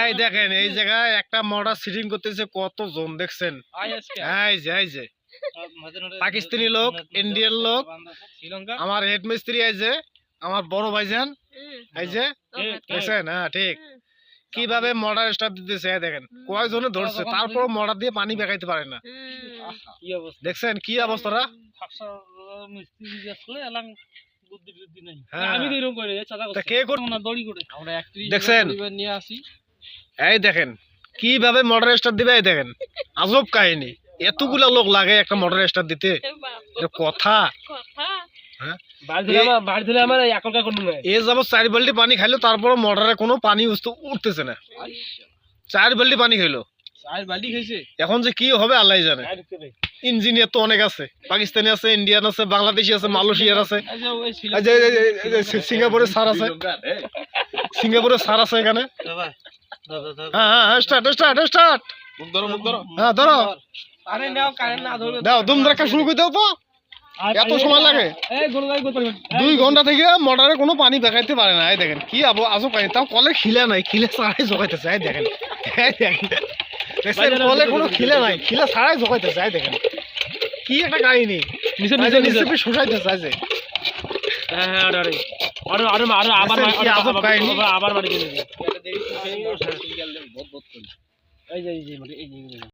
এই দেখেন এই জায়গায় একটা মোটর সিটিং করতেছে কত জন দেখছেন এই যে এই যে। পাকিস্তানি লোক ইন্ডিয়ান লোক আমার হেড মিস্ত্রি এই যে আমার বড় ভাইজান এই যে দেখছেন? হ্যাঁ ঠিক। কীভাবে মোটর স্টার্ট দিতেছে এই দেখেন। কয়জনে ধরছে? তারপর মোটর দিয়ে পানি বেকাইতে পারে না। দেখছেন কি অবস্থাটা? হ্যাঁ। আমি তো এরকম করে চাঁদা তা কে কর না দড়ি করে। আমরা একত্রিশ দেখছেন? এই দেখেন কীভাবে মোটর স্টার্ট দিবে এই দেখেন? আজব কাহিনী। এতগুলা লোক লাগে একটা মোটর স্টার্ট দিতে এটা কথা। এ যাব চার বাল্টি পানি খাইলো তারপর মোটরে কোনো পানি উঠতেছে না। চার বাল্টি পানি খাইলো। এখন যে কি হবে আল্লাহ জানে। ইঞ্জিনিয়ার তো অনেক আছে পাকিস্তানি আছে ইন্ডিয়ান আছে বাংলাদেশি আছে মালয়েশিয়ার আছে। সিঙ্গাপুরের স্যার আছে। সিঙ্গাপুরের স্যার আছে এখানে। হ্যাঁ হ্যাঁ হ্যাঁ স্টার্ট স্টার্ট স্টার্ট হ্যাঁ ধরো। দাও দুম ধাক্কা শুরু করে দাও তো এত সময় লাগে। দুই ঘণ্টা থেকে মোটরে কোনো পানি দেখাইতে পারে না। এই দেখেন কি আবো আজও পানি তাও কলে খিলে নাই খিলে ছাড়াই জোগাইতেছে। এই দেখেন এই দেখেন। দেখছেন কলে কোনো খিলে নাই খিলে ছাড়াই জোগাইতেছে এই দেখেন। কি একটা কাহিনী। নিচে নিচে নিচে। শোষাইতেছে এই হ্যাঁ হ্যাঁ আরে আরে। আরে আরে আরে আবার কি আবার আবার বাড়ি গেলে এই যে এই যে এই যে।